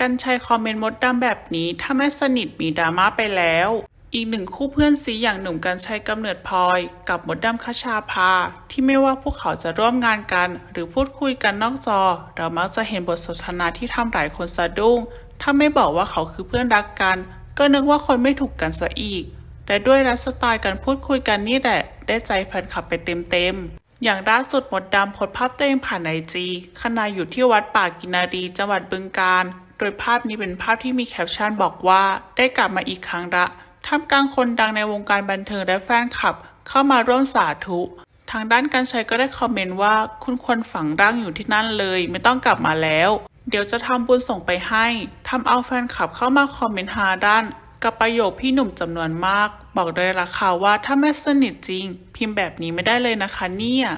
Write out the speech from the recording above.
กันชัยคอมเมนต์มดดำแบบนี้ ถ้าไม่สนิทมีดราม่าไปแล้ว อีกหนึ่งคู่เพื่อนซีอย่างหนุ่มกันชัยกำเนิดพลอย กับมดดำคชาภา ที่ไม่ว่าพวกเขาจะร่วมงานกัน หรือพูดคุยกันนอกจอ เรามักจะเห็นบทสนทนาที่ทำหลายคนสะดุ้ง ถ้าไม่บอกว่าเขาคือเพื่อนรักกัน ก็นึกว่าคนไม่ถูกกันซะอีก แต่ด้วยไลฟ์สไตล์การพูดคุยกันนี่แหละ ได้ใจแฟนคลับไปเต็มๆอย่างล่าสุดมดดำโพสภาพตัวเองผ่านไอจีขณะอยู่ที่วัดป่ากินารีจังหวัดบึงกาฬ ยภาพนี้เป็นภาพที่มีแคปชั่นบอกว่า ได้กลับมาอีกครั้งละท่ามกลางคนดังในวงการบันเทิงและแฟนคลับ เข้ามาร่วมสาธุ ทางด้านการใชัยก็ได้คอมเมนต์ว่า คุณควรฝังร่างอยู่ที่นั่นเลย ไม่ต้องกลับมาแล้ว เดี๋ยวจะทำบุญส่งไปให้ทำเอาแฟนคลับเข้ามาคอมเมนต์หาด้าน กับประโยคพี่หนุ่มจำนวนมาก บอกเลยราคาว่าถ้าไม่สนิทจริง พิมพ์แบบนี้ไม่ได้เลยนะคะเนี่ย